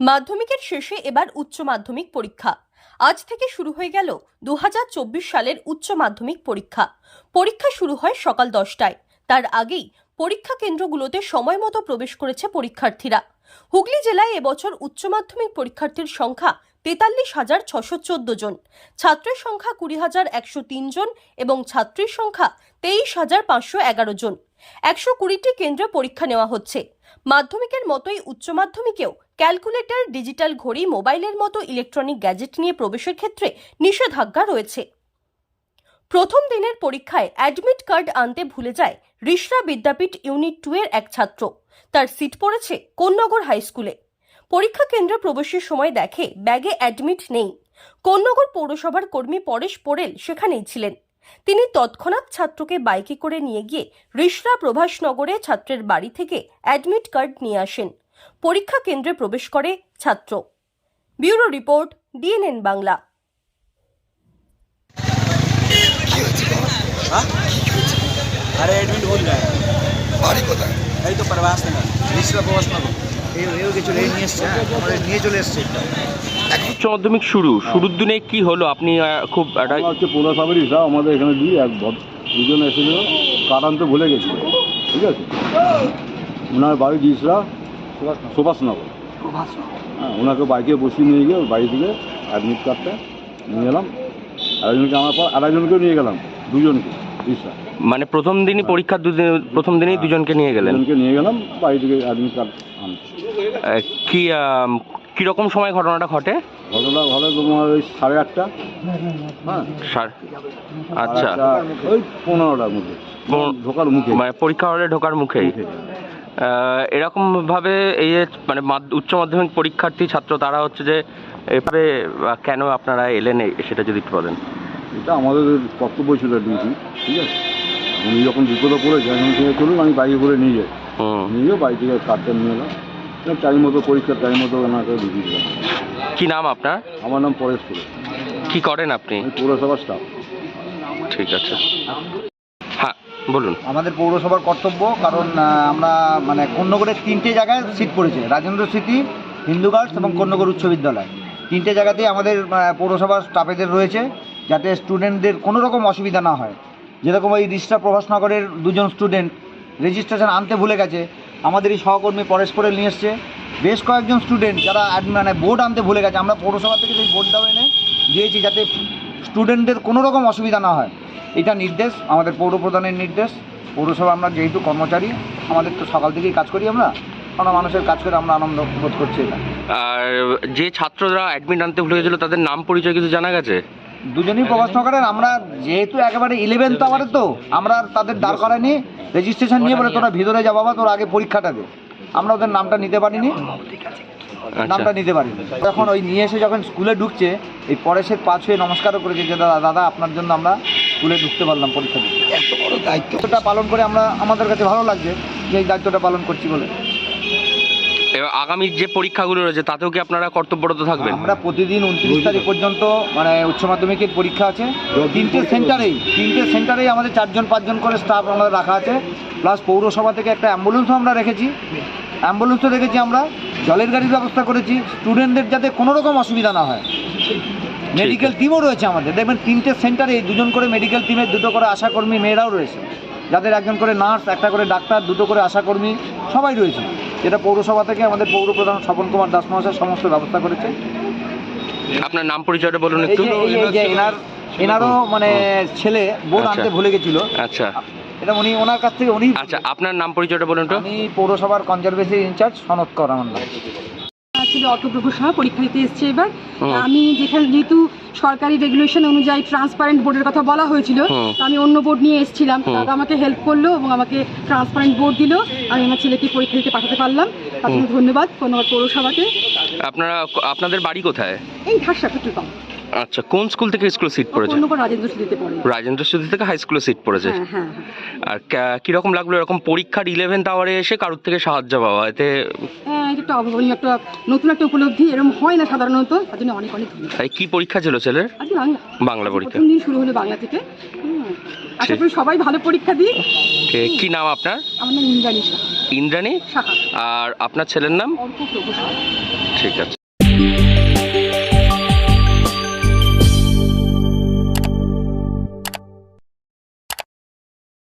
মাধ্যমিকের শেষে এবার উচ্চ মাধ্যমিক পরীক্ষা। আজ থেকে শুরু হয়ে গেল দু হাজার চব্বিশ সালের উচ্চ মাধ্যমিক পরীক্ষা। পরীক্ষা শুরু হয় সকাল দশটায়। তার আগেই পরীক্ষা কেন্দ্রগুলোতে সময় মতো প্রবেশ করেছে পরীক্ষার্থীরা। হুগলি জেলায় এবছর উচ্চ মাধ্যমিক পরীক্ষার্থীর সংখ্যা তেতাল্লিশ হাজার ছশো চোদ্দ জন, ছাত্রের সংখ্যা কুড়ি হাজার একশো তিন জন এবং ছাত্রীর সংখ্যা তেইশ হাজার পাঁচশো এগারো জন। একশো কুড়িটি কেন্দ্রে পরীক্ষা নেওয়া হচ্ছে। মাধ্যমিকের মতোই উচ্চ মাধ্যমিকেও ক্যালকুলেটর, ডিজিটাল ঘড়ি, মোবাইলের মতো ইলেকট্রনিক গ্যাজেট নিয়ে প্রবেশের ক্ষেত্রে নিষেধাজ্ঞা রয়েছে। প্রথম দিনের পরীক্ষায় অ্যাডমিট কার্ড আনতে ভুলে যায় রিষড়া বিদ্যাপীঠ ইউনিট টু এর এক ছাত্র। তার সিট পড়েছে কোন্নগর হাই স্কুলে। পরীক্ষা কেন্দ্রে প্রবেশের সময় দেখে ব্যাগে অ্যাডমিট নেই। কোন্নগর পৌরসভার কর্মী পরেশ পোড়েল সেখানেই ছিলেন। তিনি তৎক্ষণাৎ ছাত্রকে বাইকে করে নিয়ে গিয়ে রিষড়া প্রভাসনগরে ছাত্রের বাড়ি থেকে অ্যাডমিট কার্ড নিয়ে আসেন। পরীক্ষা কেন্দ্রে প্রবেশ করে ছাত্র। Bureau report DNN Bangla. হ্যাঁ? নিয়ে চলে উচ্চ মাধ্যমিক শুরু। হ্যাঁ। শুরুর দিনে কি হলো? আপনি খুব আমাদের এখানে দুই এক দুজন এসেছিল। কারান্ত ভুলে গেছিল ঠিক আছে? ওনার বাড়ি দিয়েছিলাম সুভাষনগর। হ্যাঁ ওনাকে বাইকে বসিয়ে নিয়ে গিয়ে বাড়ি থেকে অ্যাডমিট কার্ডটা নিয়ে গেলাম আরেকজনকে আমার পর আরেকজনকেও নিয়ে গেলাম দুজনকে মানে প্রথম দিনই পরীক্ষার দুদিন প্রথম দিনই দুজনকে নিয়ে গেলেন? দুজনকে নিয়ে গেলাম বাড়ি থেকে অ্যাডমিট কার্ড কি কীরকম সময় ঘটনাটা ঘটে? ঘটনা ঘরে তোমার ওই সাড়ে আটটা। হ্যাঁ। আচ্ছা। ওই পনেরোটার মধ্যে। ঢোকার মুখে মানে পরীক্ষা হলে ঢোকার মুখেই। মুখে। আহ, এরকম ভাবে এই যে মানে উচ্চ মাধ্যমিক পরীক্ষার্থী ছাত্র তারা হচ্ছে যে এভাবে কেন আপনারা এলেন সেটা যদি একটু বলেন। এটা আমাদের কর্তব্য ছিল ডিউটি ঠিক আছে? উনি যখন বিপদে পড়েছে এখন থেকে চলুন আমি বাইকে করে নিয়ে যাই। হুম। নিয়ে গিয়ে বাড়ি থেকে কার্ডটা নিয়ে এলাম। টাইম মতো পরীক্ষার টাইম মতো ওনাকে দিয়ে দিলাম কি নাম আপনার? আমার নাম পরেশ করে কি করেন আপনি? পৌরসভার স্টাফ ঠিক আছে। বলুন। আমাদের পৌরসভার কর্তব্য, কারণ আমরা মানে কন্যগরের তিনটে জায়গায় সিট পড়েছে, রাজেন্দ্র স্মৃতি হিন্দু গার্লস এবং কন্যগর উচ্চ বিদ্যালয়। তিনটে জায়গাতেই আমাদের পৌরসভার স্টাফেদের রয়েছে, যাতে স্টুডেন্টদের কোনো রকম অসুবিধা না হয়। যেরকম ওই রিষ্টা প্রভাসনগরের দুজন স্টুডেন্ট, রেজিস্ট্রেশন আনতে ভুলে গেছে, আমাদের এই সহকর্মী পরেশ করে নিয়ে এসছে। বেশ কয়েকজন স্টুডেন্ট যারা মানে বোর্ড আনতে ভুলে গেছে, আমরা পৌরসভা থেকে সেই বোর্ডটাও এনে দিয়েছি যাতে স্টুডেন্টদের কোনো রকম অসুবিধা না হয়। এটা নির্দেশ আমাদের পৌর প্রধানের নির্দেশ। পৌরসভা আমরা যেহেতু কর্মচারী আমাদের তো সকাল থেকেই কাজ করি আমরা। আমরা মানুষের কাজ করে আমরা আনন্দ বোধ করছি এটা। আর যে ছাত্ররা অ্যাডমিট আনতে ভুলে গেছিল তাদের নাম পরিচয় কিছু জানা গেছে? দুজনই প্রকাশ করেন আমরা যেহেতু একেবারে ইলেভেন্থ আবারে তো আমরা তাদের দাঁড় করাইনি রেজিস্ট্রেশন নিয়ে বলে তোরা ভিতরে যা বাবা তোর আগে পরীক্ষাটা দে। আমরা ওদের নামটা নিতে পারিনি। আচ্ছা। নামটা নিতে পারিনি। যখন ওই নিয়ে এসে যখন স্কুলে ঢুকছে এই পরেশের পা হয়ে নমস্কারও করেছে যে দাদা দাদা আপনার জন্য আমরা স্কুলে ঢুকতে পারলাম পরীক্ষা দিতে। এত বড় দায়িত্বটা পালন করে আমরা আমাদের কাছে ভালো লাগছে যে এই দায়িত্বটা পালন করছি বলে। এবার আগামী যে পরীক্ষাগুলো রয়েছে তাতেও কি আপনারা কর্তব্যরত থাকবেন? আমরা প্রতিদিন উনত্রিশ তারিখ পর্যন্ত মানে উচ্চ মাধ্যমিকের পরীক্ষা আছে। তিনটে সেন্টারেই তিনটে সেন্টারেই আমাদের চারজন পাঁচজন করে স্টাফ আমাদের রাখা আছে। প্লাস পৌরসভা থেকে একটা অ্যাম্বুলেন্সও আমরা রেখেছি। অ্যাম্বুলেন্সও রেখেছি আমরা। জলের গাড়ির ব্যবস্থা করেছি। স্টুডেন্টদের যাতে কোনো রকম অসুবিধা না হয়। মেডিকেল টিমও রয়েছে আমাদের। দেখবেন তিনটে সেন্টারে দুজন করে মেডিকেল টিমের দুটো করে আশাকর্মী মেয়েরাও রয়েছে। যাদের একজন করে নার্স একটা করে ডাক্তার দুটো করে আশাকর্মী সবাই রয়েছে। যেটা পৌরসভা থেকে আমাদের পৌর প্রধান স্বপন কুমার দাস মহাশয় সমস্ত ব্যবস্থা করেছে। আপনার নাম পরিচয়টা বলুন একটু। এনার এনারও মানে ছেলে বোর্ড আচ্ছা। আনতে ভুলে গেছিল। আচ্ছা। এটা উনি ওনার কাছ থেকে উনি আচ্ছা আপনার নাম পরিচয়টা বলুন তো আমি পৌরসভার কনজারভেসি ইনচার্জ সনদ কর আমার নাম। ছিল অটোপ্রভু সহ পরীক্ষা দিতে এসছে এবার। আমি যেখানে যেহেতু সরকারি রেগুলেশন অনুযায়ী ট্রান্সপারেন্ট বোর্ডের কথা বলা হয়েছিল আমি অন্য বোর্ড নিয়ে এসেছিলাম। দাদা আমাকে হেল্প করল এবং আমাকে ট্রান্সপারেন্ট বোর্ড দিল। আমি আমার ছেলেকে পরীক্ষা দিতে পাঠাতে পারলাম। তার জন্য ধন্যবাদ। ধন্যবাদ পৌরসভাকে। আপনারা আপনাদের বাড়ি কোথায়? এই ঢাসা পেট্রোল পাম্প আচ্ছা কোন স্কুল থেকে স্কুল সিট পড়েছে? রাজেন্দ্র দিতে পড়ে। রাজেন্দ্র স্মৃতি থেকে হাই স্কুলে সিট পড়েছে। হ্যাঁ হ্যাঁ হ্যাঁ। আর কা- কীরকম লাগল এরকম পরীক্ষার ইলেভেন্থ আওয়ারে এসে কারোর থেকে সাহায্য পাওয়া? এতে এটা একটা অভাবনীয় একটা নতুন একটা উপলব্ধি এরকম হয় না সাধারণত তার জন্য অনেক অনেক ধন্যবাদ। কি পরীক্ষা ছিল ছেলের? আজকে বাংলা বাংলা পরীক্ষা। প্রথম দিন শুরু হলো বাংলা থেকে। হুম। আশা করি সবাই ভালো পরীক্ষা দিই কে- কি নাম আপনার? আমার নাম ইন্দ্রাণী শাহ ইন্দ্রাণী? শাখা আর আপনার ছেলের নাম? ঠিক আছে।